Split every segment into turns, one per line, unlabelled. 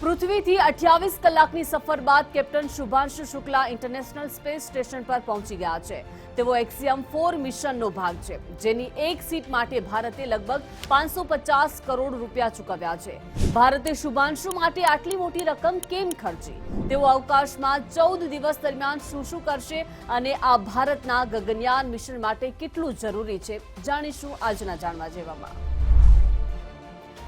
પૃથ્વીથી અઠ્યાવીસ કલાકની સફર બાદ captain Shubhanshu Shukla international space station પર પહોંચી ગયા છે. તેઓ એક્સિયમ ફોર મિશનનો ભાગ છે, જેની એક સીટ માટે ભારતે લગભગ પાંચસો પચાસ કરોડ રૂપિયા ચૂકવ્યા છે. ભારતે શુભાંશુ માટે આટલી મોટી રકમ કેમ ખર્ચી? તેઓ અવકાશમાં ચૌદ દિવસ દરમિયાન શું શું કરશે અને આ ભારતના ગગનયાન મિશન માટે કેટલું જરૂરી છે, જાણીશું આજના જાણવા જેવામાં.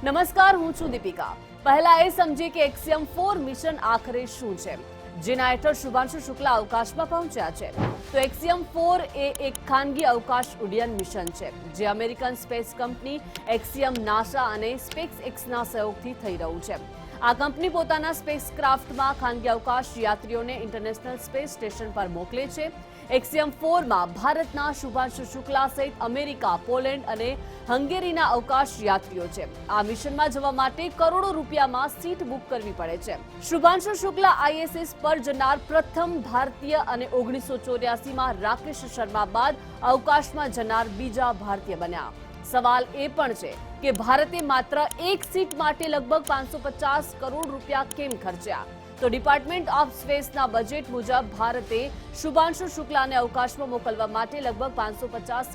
નમસ્કાર, હું છું દીપિકા. પહેલા એ સમજીએ કે એક્સિયમ ફોર મિશન આખરે શું છે. જેના હેઠળ શુભાંશુ શુક્લા અવકાશમાં પહોંચ્યા છે. તો એક્સિયમ ફોર એ એક ખાનગી અવકાશ ઉડ્ડયન મિશન છે, જે American space company Axiom, NASA અને સ્પેસ એક્સના સહયોગથી થઈ રહ્યું છે. આ કંપની પોતાના સ્પેસ ક્રાફ્ટમાં ખાનગી અવકાશ યાત્રીઓને ઇન્ટરનેશનલ સ્પેસ સ્ટેશન પર મોકલે છે એક્સિયમ ફોરમાં ભારતના શુભાંશુ શુક્લા સહિત અમેરિકા, પોલેન્ડ અને હંગેરીના અવકાશ યાત્રીઓ છે. આ મિશનમાં જવા માટે કરોડો રૂપિયામાં સીટ બુક કરવી પડે છે. શુભાંશુ શુક્લા આઈએસએસ પર જનાર પ્રથમ ભારતીય અને ઓગણીસો ચોર્યાસીમાં રાકેશ શર્મા બાદ અવકાશમાં જનાર બીજા ભારતીય બન્યા. સવાલ એ પણ છે કે ભારતે માત્ર એક સીટ માટે લગભગ પાંચસો કરોડ રૂપિયા કેમ ખર્ચ્યા? તો ડિપાર્ટમેન્ટ ઓફ સ્પેસના બજેટ મુજબ ભારતે શુભાંશુ શુક્લાને અવકાશમાં મોકલવા માટે લગભગ પાંચસો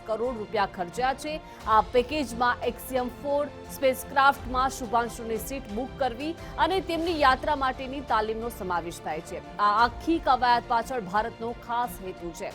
કરોડ રૂપિયા ખર્ચ્યા છે. આ પેકેજમાં એક્સિયમ ફોર સ્પેસક્રાફ્ટમાં શુભાંશુની સીટ બુક કરવી અને તેમની યાત્રા માટેની તાલીમનો સમાવેશ થાય છે. આ આખી કવાયત પાછળ ભારતનો ખાસ હેતુ છે.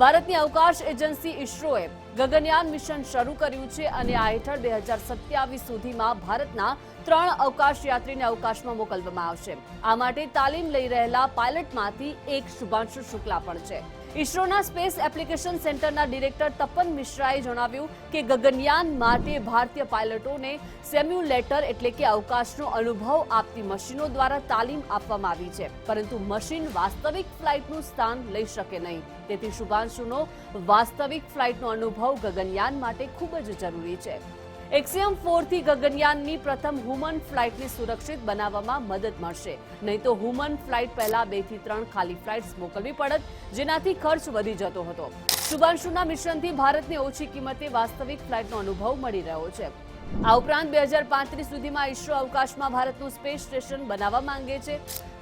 ભારતની અવકાશ એજન્સી ઇસરોએ ગગનયાન મિશન શરૂ કર્યું છે અને આ હેઠળ બે હજાર સત્યાવીસ સુધીમાં ભારતના ત્રણ અવકાશ યાત્રીને અવકાશમાં મોકલવામાં આવશે. આ માટે તાલીમ લઈ રહેલા પાયલટમાંથી એક શુભાંશુ શુક્લા પણ છે. ઇસરોના સ્પેસ એપ્લિકેશન સેન્ટરના ડિરેક્ટર તપન મિશ્રાએ જણાવ્યું કે ગગનયાન માટે ભારતીય પાયલટોને સેમ્યુલેટર એટલે કે અવકાશનો અનુભવ આપતી મશીનો દ્વારા તાલીમ આપવામાં આવી છે. પરંતુ મશીન વાસ્તવિક ફ્લાઇટનું સ્થાન લઈ શકે નહીં. તેથી શુભાંશુનો વાસ્તવિક ફ્લાઇટનો અનુભવ ગગનયાન માટે ખૂબ જ જરૂરી છે. એક્સિયમ ફોરથી ગગનયાનની પ્રથમ હુમન ફ્લાઇટને સુરક્ષિત બનાવવામાં મદદ મળશે. નહીં તો હુમન ફ્લાઇટ પહેલા બેથી ત્રણ ખાલી ફ્લાઇટ્સ મોકલવી પડત, જેનાથી ખર્ચ વધી જતો હતો. શુભાંશુના મિશનથી ભારતને ઓછી કિંમતે વાસ્તવિક ફ્લાઇટનો અનુભવ મળી રહ્યો છે. આ ઉપરાંત બે હજાર પાંત્રીસ સુધીમાં ઇસરો અવકાશમાં ભારતનું સ્પેસ સ્ટેશન બનાવવા માંગે છે.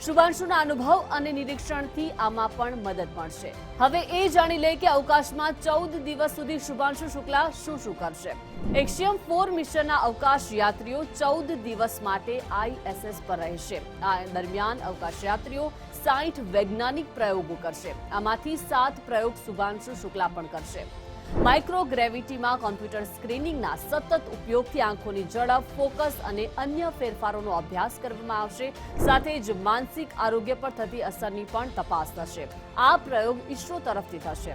શુભાંશુના અનુભવ અને નિરીક્ષણથી આમાં પણ મદદ મળશે. હવે એ જાણી લે કે અવકાશમાં ચૌદ દિવસ સુધી શુભાંશુ શુક્લા શું શું કરશે. એક્સિયમ ફોર મિશનના અવકાશ યાત્રીઓ ચૌદ દિવસ માટે આઈએસએસ પર રહેશે. આ દરમિયાન અવકાશ યાત્રીઓ સાઠ વૈજ્ઞાનિક પ્રયોગો કરશે. આમાંથી સાત પ્રયોગ શુભાંશુ શુક્લા પણ કરશે. માઇક્રોગ્રેવિટીમાં કોમ્પ્યુટર સ્ક્રીનિંગના સતત ઉપયોગથી આંખોની ઝડપ ફોકસ અને અન્ય ફેરફારોનો અભ્યાસ કરવામાં આવશે. સાથે જ માનસિક આરોગ્ય પર થતી અસરની પણ તપાસ થશે. આ પ્રયોગ ઇસરો તરફથી થશે.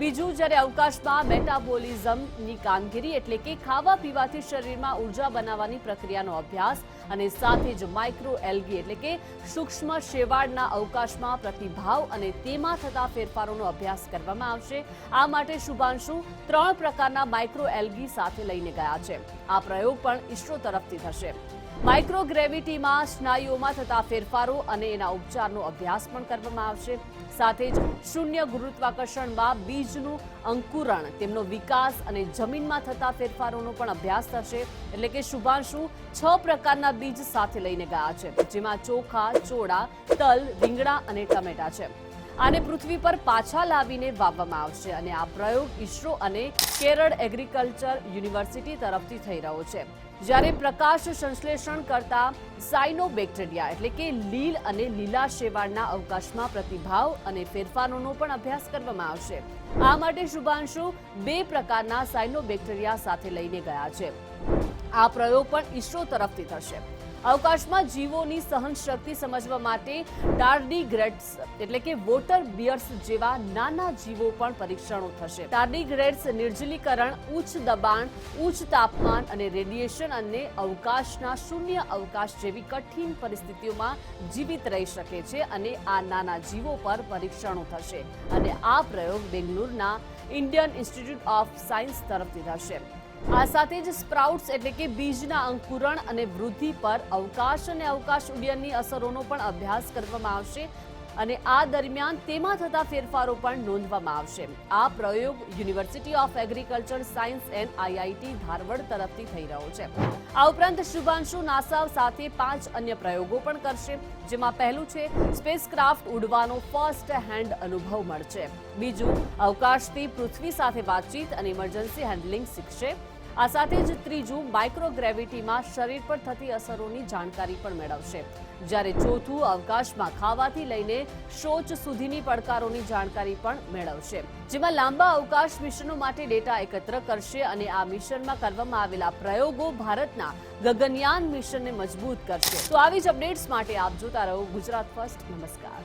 બીજું, જ્યારે અવકાશમાં મેટાબોલિઝમની કામગીરી એટલે કે ખાવા પીવાથી શરીરમાં ઊર્જા બનાવવાની પ્રક્રિયાનો અભ્યાસ અને સાથે જ માઇક્રો એલ્ગી એટલે કે સૂક્ષ્મ શેવાળના અવકાશમાં પ્રતિભાવ અને તેમાં થતા ફેરફારોનો અભ્યાસ કરવામાં આવશે. આ માટે શુભાંશુ ત્રણ પ્રકારના માઇક્રો એલ્ગી સાથે લઈને ગયા છે. આ પ્રયોગ પણ ઇસરો તરફથી થશે. માઇક્રોગ્રેવિટીમાં સ્નાયુઓમાં થતા ફેરફારો અને એના ઉપચારનો અભ્યાસ પણ કરવામાં આવશે. સાથે જ શૂન્ય ગુરુત્વાકર્ષણમાં બીજનું અંકુરણ, તેમનો વિકાસ અને જમીનમાં થતા ફેરફારોનો પણ અભ્યાસ થશે. એટલે કે શુભાંશુ છ પ્રકારના બીજ સાથે લઈને ગયા છે, જેમાં ચોખા, ચોળા, તલ, રીંગણા અને ટમેટા છે. આને પૃથ્વી પર પાછા લાવીને વાવવામાં આવશે અને આ પ્રયોગ ઇસરો અને કેરળ એગ્રીકલ્ચર યુનિવર્સિટી તરફથી થઈ રહ્યો છે. જ્યારે પ્રકાશ સંશ્લેષણ કરતા સાયનોબેક્ટેરિયા એટલે કે લીલ અને લીલા શેવાળના અવકાશમાં પ્રતિભાવ અને ફેરફારોનો પણ અભ્યાસ કરવામાં આવશે. આ માટે શુભાંશુ બે પ્રકારના સાયનોબેક્ટેરિયા સાથે લઈને ગયા છે. આ પ્રયોગ પણ ઇસરો તરફથી થશે. અવકાશમાં જીવોની સહન શક્તિ સમજવા માટે ટાર્ડીગ્રેડ્સ એટલે કે વોટર બિયર્સ જેવા નાના જીવો પણ પરીક્ષણો થશે. ટાર્ડીગ્રેડ્સ નિર્જલીકરણ, ઉચ્ચ દબાણ, ઉચ્ચ તાપમાન અને રેડિયેશન અને અવકાશના શૂન્ય અવકાશ જેવી કઠિન પરિસ્થિતિઓમાં જીવિત રહી શકે છે અને આ નાના જીવો પર પરીક્ષણો થશે. અને આ પ્રયોગ બેંગલુરુના ઇન્ડિયન ઇન્સ્ટિટ્યૂટ ઓફ સાયન્સ તરફથી થશે. આ સાથે જ સ્પ્રાઉટ્સ એટલે કે બીજના અંકુરણ અને વૃદ્ધિ પર અવકાશ અને અવકાશ ઉડ્ડયનની અસરોનો પણ અભ્યાસ કરવામાં આવશે અને આ દરમિયાન તેમાં થતા ફેરફારો પણ નોંધવામાં આવશે. આ પ્રયોગ University of Agriculture Science and IIT Dharwad તરફથી થઈ રહ્યો છે. આ ઉપરાંત શુભાંશુ નાસાવ સાથે પાંચ અન્ય પ્રયોગો પણ કરશે, જેમાં પહેલું છે, સ્પેસક્રાફ્ટ ઉડવાનો ફર્સ્ટ હેન્ડ અનુભવ મળશે. બીજું, અવકાશથી પૃથ્વી સાથે વાતચીત અને ઇમરજન્સી હેન્ડલિંગ શીખશે. આ સાથે જ ત્રીજું માઇક્રોગ્રેવિટીમાં શરીર પર થતી અસરોની જાણકારી પણ મેળવશે. જ્યારે ચોથું અવકાશમાં ખાવાથી લઈને શોચ સુધીની પડકારોની જાણકારી પણ મેળવશે. જેમાં લાંબા અવકાશ મિશનો માટે ડેટા એકત્ર કરશે અને આ મિશનમાં કરવામાં આવેલા પ્રયોગો ભારતના ગગનયાન મિશનને મજબૂત કરશે. તો આવી જ અપડેટ્સ માટે આપ જોતા રહો ગુજરાત ફર્સ્ટ. નમસ્કાર.